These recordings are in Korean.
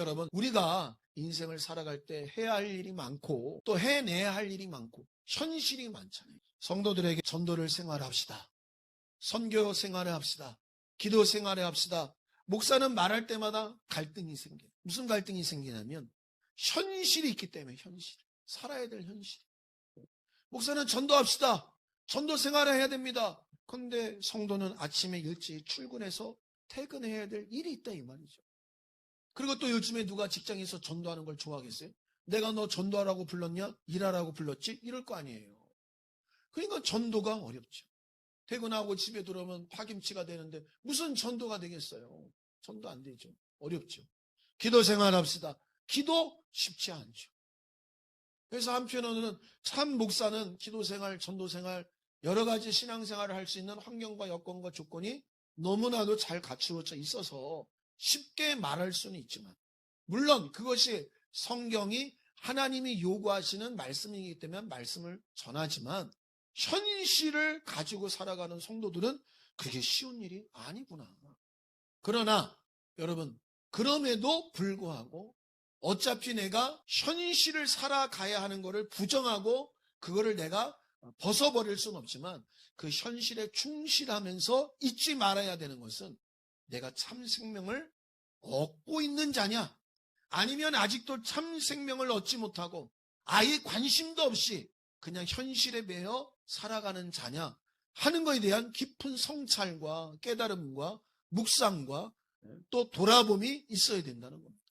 여러분, 우리가 인생을 살아갈 때 해야 할 일이 많고 또 해내야 할 일이 많고 현실이 많잖아요. 성도들에게 전도를 생활합시다. 선교 생활을 합시다. 기도 생활을 합시다. 목사는 말할 때마다 갈등이 생겨요. 무슨 갈등이 생기냐면 현실이 있기 때문에 현실. 살아야 될 현실. 목사는 전도합시다. 전도 생활을 해야 됩니다. 그런데 성도는 아침에 일찍 출근해서 퇴근해야 될 일이 있다 이 말이죠. 그리고 또 요즘에 누가 직장에서 전도하는 걸 좋아하겠어요? 내가 너 전도하라고 불렀냐? 일하라고 불렀지? 이럴 거 아니에요. 그러니까 전도가 어렵죠. 퇴근하고 집에 들어오면 파김치가 되는데 무슨 전도가 되겠어요? 전도 안 되죠. 어렵죠. 기도 생활 합시다. 기도 쉽지 않죠. 그래서 한편으로는 참 목사는 기도 생활, 전도 생활, 여러 가지 신앙 생활을 할 수 있는 환경과 여건과 조건이 너무나도 잘 갖추어져 있어서 쉽게 말할 수는 있지만, 물론 그것이 성경이 하나님이 요구하시는 말씀이기 때문에 말씀을 전하지만, 현실을 가지고 살아가는 성도들은 그게 쉬운 일이 아니구나. 그러나 여러분, 그럼에도 불구하고 어차피 내가 현실을 살아가야 하는 것을 부정하고 그거를 내가 벗어버릴 수는 없지만 그 현실에 충실하면서 잊지 말아야 되는 것은 내가 참 생명을 얻고 있는 자냐 아니면 아직도 참 생명을 얻지 못하고 아예 관심도 없이 그냥 현실에 매여 살아가는 자냐 하는 것에 대한 깊은 성찰과 깨달음과 묵상과 또 돌아봄이 있어야 된다는 겁니다.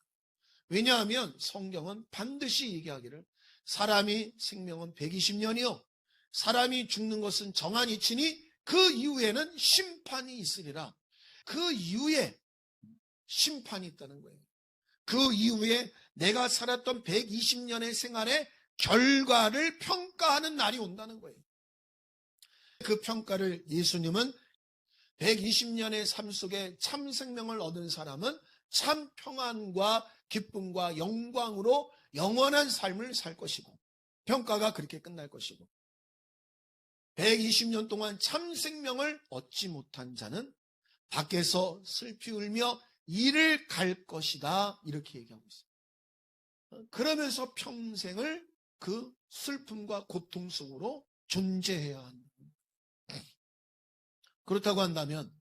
왜냐하면 성경은 반드시 얘기하기를 사람이 생명은 120년이요. 사람이 죽는 것은 정한 이치니 그 이후에는 심판이 있으리라. 그 이후에 심판이 있다는 거예요. 그 이후에 내가 살았던 120년의 생활의 결과를 평가하는 날이 온다는 거예요. 그 평가를 예수님은 120년의 삶 속에 참 생명을 얻은 사람은 참 평안과 기쁨과 영광으로 영원한 삶을 살 것이고 평가가 그렇게 끝날 것이고 120년 동안 참 생명을 얻지 못한 자는 밖에서 슬피 울며 이를 갈 것이다 이렇게 얘기하고 있어요. 그러면서 평생을 그 슬픔과 고통 속으로 존재해야 한다. 그렇다고 한다면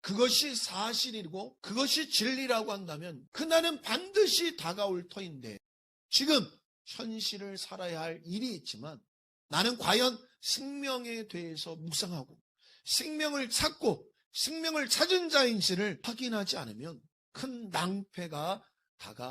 그것이 사실이고 그것이 진리라고 한다면 그날은 반드시 다가올 터인데 지금 현실을 살아야 할 일이 있지만 나는 과연 생명에 대해서 묵상하고 생명을 찾고 생명을 찾은 자인지를 확인하지 않으면 큰 낭패가 다가